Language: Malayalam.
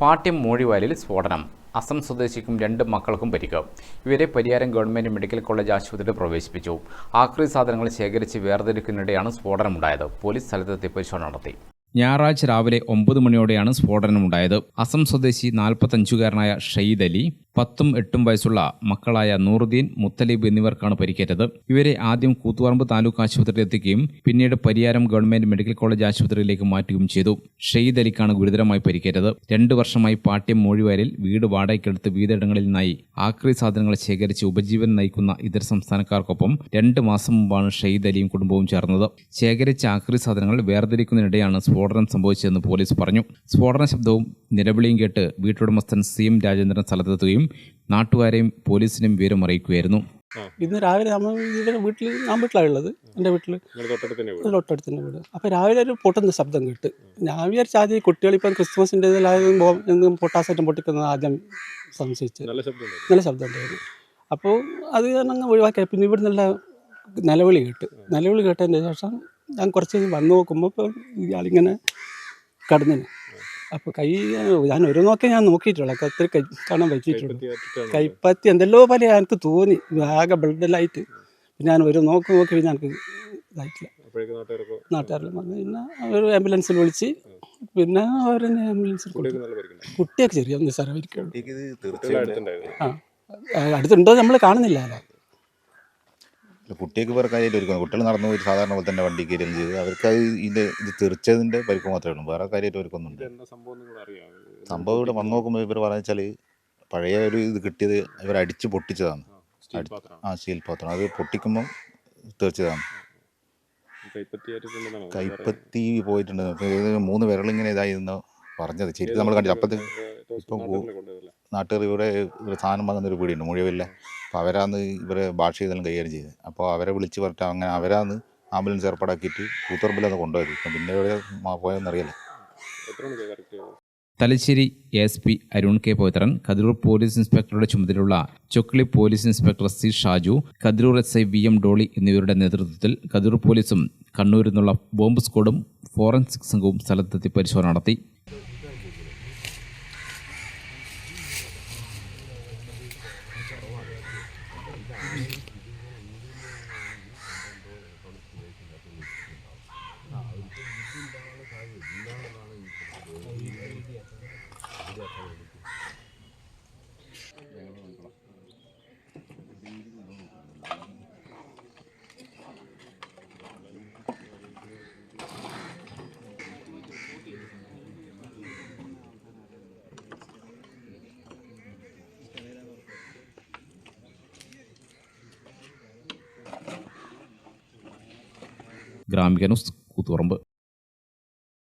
പാട്യം മൂഴിവാലിൽ സ്ഫോടനം. അസം സ്വദേശിക്കും രണ്ട് മക്കൾക്കും പരിക്ക്. ഇവരെ പരിയാരം ഗവൺമെന്റ് മെഡിക്കൽ കോളേജ് ആശുപത്രിയിൽ പ്രവേശിപ്പിച്ചു. ആക്രി സാധനങ്ങൾ ശേഖരിച്ച് വേർതിരിക്കുന്നതിനിടെയാണ് സ്ഫോടനമുണ്ടായത്. പോലീസ് സ്ഥലത്തെത്തി പരിശോധന നടത്തി. ഞായറാഴ്ച രാവിലെ ഒമ്പത് മണിയോടെയാണ് സ്ഫോടനമുണ്ടായത്. അസം സ്വദേശി നാൽപ്പത്തഞ്ചുകാരനായ ഷെയ്ദ് അലി പത്തും എട്ടും വയസ്സുള്ള മക്കളായ നൂറുദ്ദീൻ മുത്തലീബ് എന്നിവർക്കാണ് പരിക്കേറ്റത്. ഇവരെ ആദ്യം കൂത്തുപറമ്പ് താലൂക്ക് ആശുപത്രിയിൽ എത്തിക്കുകയും പിന്നീട് പരിയാരം ഗവൺമെന്റ് മെഡിക്കൽ കോളേജ് ആശുപത്രിയിലേക്ക് മാറ്റുകയും ചെയ്തു. ഷെയ്ദ് അലിക്കാണ് ഗുരുതരമായി പരിക്കേറ്റത്. രണ്ടു വർഷമായി പാട്യം മൂഴിവാരിൽ വീട് വാടകയ്ക്കെടുത്ത് വിവിധയിടങ്ങളിൽ നിന്നായി ആക്രി സാധനങ്ങൾ ശേഖരിച്ച് ഉപജീവനം നയിക്കുന്ന ഇതര സംസ്ഥാനക്കാർക്കൊപ്പം രണ്ട് മാസം മുമ്പാണ് ഷെയ്ദ് അലിയും കുടുംബവും ചേർന്നത്. ശേഖരിച്ച ആക്രി സാധനങ്ങൾ വേർതിരിക്കുന്നതിനിടെയാണ് സ്ഫോടനം സംഭവിച്ചതെന്ന് പോലീസ് പറഞ്ഞു. സ്ഫോടന ശബ്ദവും നിലവിളിയും കേട്ട് വീട്ടുടമസ്ഥൻ സി എം രാജേന്ദ്രൻ സ്ഥലത്തെത്തുകയും നാട്ടുകാരെയും പോലീസിനെയും വിവരം അറിയിക്കുകയായിരുന്നു. ഇന്ന് രാവിലെ നമ്മൾ ഇവിടെ വീട്ടിൽ ഞാൻ വീട്ടിലാണ് ഉള്ളത്. എന്റെ വീട്ടിൽ തൊട്ടടുത്ത് തന്നെ വീട്. തൊട്ടടുത്ത് തന്നെ വീട്. അപ്പോൾ രാവിലെ ഒരു പൊട്ടുന്ന ശബ്ദം കേട്ട്. ഞാൻ വിചാരിച്ച ആദ്യം കുട്ടികൾ ഇപ്പം ക്രിസ്മസിന്റെ ഇതിലായതും പൊട്ടാസറ്റം പൊട്ടിക്കുന്നത് ആദ്യം സംശയിച്ച്. നല്ല ശബ്ദം ഉണ്ടായിരുന്നു നല്ല അപ്പോൾ അത് കാരണം അങ്ങ് ഒഴിവാക്കിയ. പിന്നെ ഇവിടെ നിന്നുള്ള നിലവിളി കേട്ട്. നിലവിളി കേട്ടതിന് ശേഷം ഞാൻ കുറച്ച് കഴിഞ്ഞ് വന്ന് നോക്കുമ്പോൾ ഇപ്പോൾ ഇയാളിങ്ങനെ കടന്നിന്. അപ്പോൾ കൈ ഞാൻ ഒരു നോക്കേ ഞാൻ നോക്കിയിട്ടുള്ളൂ. കത്തിരി കൈ കാണാൻ പറ്റിയിട്ടുള്ളൂ കൈപ്പത്തി എന്തെല്ലോ പോലെ എനിക്ക് തോന്നി. ആകെ ബ്ലഡെല്ലായിട്ട് പിന്നെ ഞാൻ ഒരു നോക്ക് നോക്കി പിന്നെ എനിക്ക് ഇതായിട്ടില്ല. നാട്ടുകാരെല്ലാം വന്ന് പിന്നെ അവർ ആംബുലൻസിൽ വിളിച്ച് പിന്നെ അവരെന്നെ ആംബുലൻസിൽ കുട്ടിയൊക്കെ ചെറിയ നിസ്സാരം തീർച്ചയായിട്ടും. ആ, അടുത്തുണ്ടോ നമ്മൾ കാണുന്നില്ലല്ലോ കുട്ടിക്ക് വേറെ കാര്യമായിട്ട് ഒരുക്കുന്നത് കുട്ടികൾ നടന്നു പോയി സാധാരണ പോലെ തന്നെ വണ്ടി കയറുകയും ചെയ്ത് അവർക്ക് അത് ഇതിന്റെ ഇത് തെറിച്ചതിന്റെ പരിക്ക് മാത്രമേ ഉള്ളൂ. വേറെ കാര്യമായിട്ട് ഒരുക്കുന്നുണ്ട് സംഭവം ഇവിടെ വന്നു നോക്കുമ്പോൾ ഇവർ പറഞ്ഞു വെച്ചാൽ പഴയ ഒരു ഇത് കിട്ടിയത് ഇവർ അടിച്ച് പൊട്ടിച്ചതാണ്. ആ സ്റ്റീൽ പാത്രം. അത് പൊട്ടിക്കുമ്പം തെറിച്ചതാണ്? കൈപ്പത്തി പോയിട്ടുണ്ട്. മൂന്ന് വിരളിങ്ങനെ ഇതായിരുന്നു പറഞ്ഞത്. ശരി നമ്മൾ കണ്ടില്ല. അപ്പത്തെ ഇപ്പം? നാട്ടുകാർ ഇവിടെ ഒരു സാധനം വന്നൊരു പീടിയുണ്ട്. മുഴുവില്ല അപ്പോൾ അവരാന്ന് ഇവരെ ഭാഷ ഇതെല്ലാം കൈകാര്യം ചെയ്തത് അപ്പോൾ അവരെ വിളിച്ച് പറഞ്ഞിട്ട് അങ്ങനെ അവരാന്ന് ആംബുലൻസ് ഏർപ്പാടാക്കിയിട്ട് കൂത്തുറമ്പിലൊന്ന് കൊണ്ടുപോയത്. ഇപ്പം പിന്നെ എവിടെ പോയെന്നറിയില്ല? Thalassery S P Arun K Pavithran Kathiroor police ഇൻസ്പെക്ടറുടെ ചുമതലയുള്ള Chokli police inspector C Shaju Kathiroor S I V M Dolly എന്നിവരുടെ നേതൃത്വത്തിൽ കതിരൂർ പോലീസും കണ്ണൂരിൽ നിന്നുള്ള ബോംബ് സ്ക്വാഡും ഫോറൻസിക് സംഘവും സ്ഥലത്തെത്തി പരിശോധന നടത്തി. ഗ്രാമിക ന്യൂസ് കൂത്തുപറമ്പ്